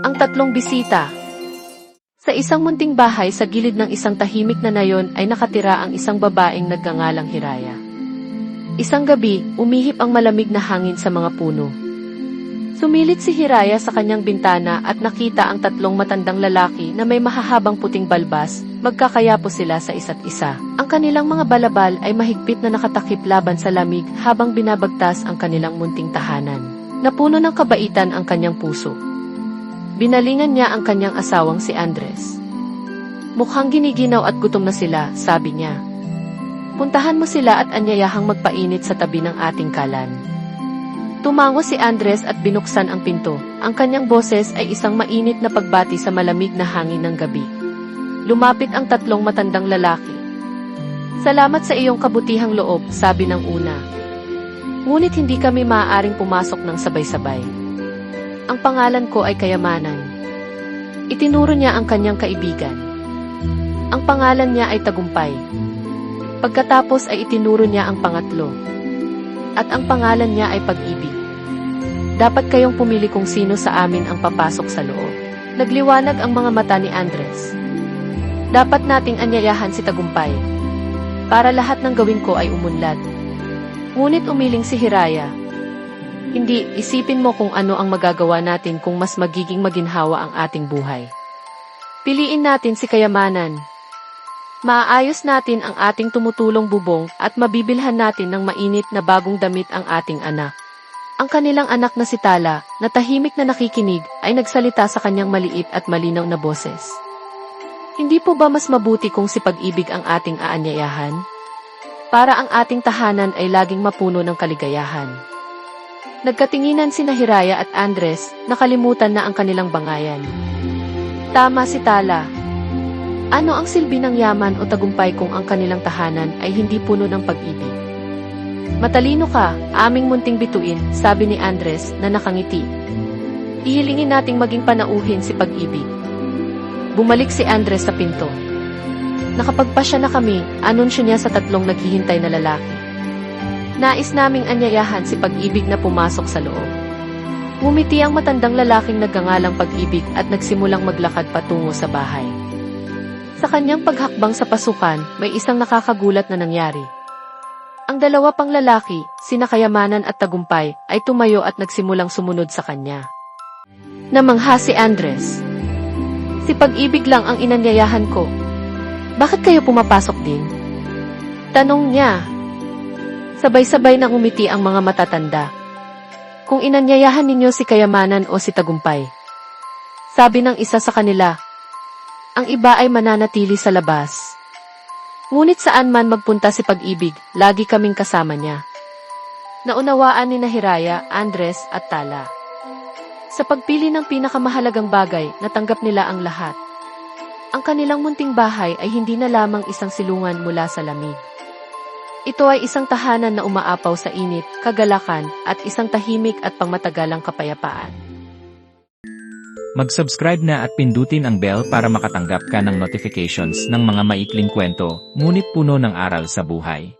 Ang tatlong bisita. Sa isang munting bahay sa gilid ng isang tahimik na nayon ay nakatira ang isang babaeng nagngangalang Hiraya. Isang gabi, umihip ang malamig na hangin sa mga puno. Sumilit si Hiraya sa kanyang bintana at nakita ang tatlong matandang lalaki na may mahahabang puting balbas, magkakayapo sila sa isa't isa. Ang kanilang mga balabal ay mahigpit na nakatakip laban sa lamig habang binabagtas ang kanilang munting tahanan. Napuno ng kabaitan ang kanyang puso. Binalingan niya ang kanyang asawang si Andres. Mukhang giniginaw at gutom na sila, sabi niya. Puntahan mo sila at anyayahang magpainit sa tabi ng ating kalan. Tumango si Andres at binuksan ang pinto. Ang kanyang boses ay isang mainit na pagbati sa malamig na hangin ng gabi. Lumapit ang tatlong matandang lalaki. Salamat sa iyong kabutihang loob, sabi ng una. Ngunit hindi kami maaaring pumasok ng sabay-sabay. Ang pangalan ko ay Kayamanan. Itinuro niya ang kanyang kaibigan. Ang pangalan niya ay Tagumpay. Pagkatapos ay itinuro niya ang pangatlo. At ang pangalan niya ay Pag-ibig. Dapat kayong pumili kung sino sa amin ang papasok sa loob. Nagliwanag ang mga mata ni Andres. Dapat nating anyayahan si Tagumpay. Para lahat ng gawin ko ay umunlad. Ngunit umiling si Hiraya. Hindi, isipin mo kung ano ang magagawa natin kung mas magiging maginhawa ang ating buhay. Piliin natin si kayamanan. Maaayos natin ang ating tumutulong bubong at mabibilhan natin ng mainit na bagong damit ang ating anak. Ang kanilang anak na si Tala, na tahimik na nakikinig, ay nagsalita sa kanyang maliit at malinaw na boses. Hindi po ba mas mabuti kung si pag-ibig ang ating aanyayahan? Para ang ating tahanan ay laging mapuno ng kaligayahan. Nagkatinginan si Hiraya at Andres, nakalimutan na ang kanilang bangayan. Tama si Tala. Ano ang silbi ng yaman o tagumpay kung ang kanilang tahanan ay hindi puno ng pag-ibig? Matalino ka, aming munting bituin, sabi ni Andres na nakangiti. Ihilingin nating maging panauhin si pag-ibig. Bumalik si Andres sa pinto. Nakapagpasya na kami, anunsyo niya sa tatlong naghihintay na lalaki. Nais naming anyayahan si pag-ibig na pumasok sa loob. Ngumiti ang matandang lalaking nagngangalang pag-ibig at nagsimulang maglakad patungo sa bahay. Sa kanyang paghakbang sa pasukan, may isang nakakagulat na nangyari. Ang dalawa pang lalaki, sina Kayamanan at Tagumpay, ay tumayo at nagsimulang sumunod sa kanya. Namangha si Andres. Si pag-ibig lang ang inanyayahan ko. Bakit kayo pumapasok din? Tanong niya. Sabay-sabay nang umiti ang mga matatanda. Kung inanyayahan ninyo si Kayamanan o si Tagumpay. Sabi ng isa sa kanila, ang iba ay mananatili sa labas. Ngunit saan man magpunta si pag-ibig, lagi kaming kasama niya. Naunawaan ni Nahiraya, Andres at Tala. Sa pagpili ng pinakamahalagang bagay, natanggap nila ang lahat. Ang kanilang munting bahay ay hindi na lamang isang silungan mula sa lamig. Ito ay isang tahanan na umaapaw sa init, kagalakan, at isang tahimik at pangmatagalang kapayapaan. Mag-subscribe na at pindutin ang bell para makatanggap ka ng notifications ng mga maikling kwento, ngunit puno ng aral sa buhay.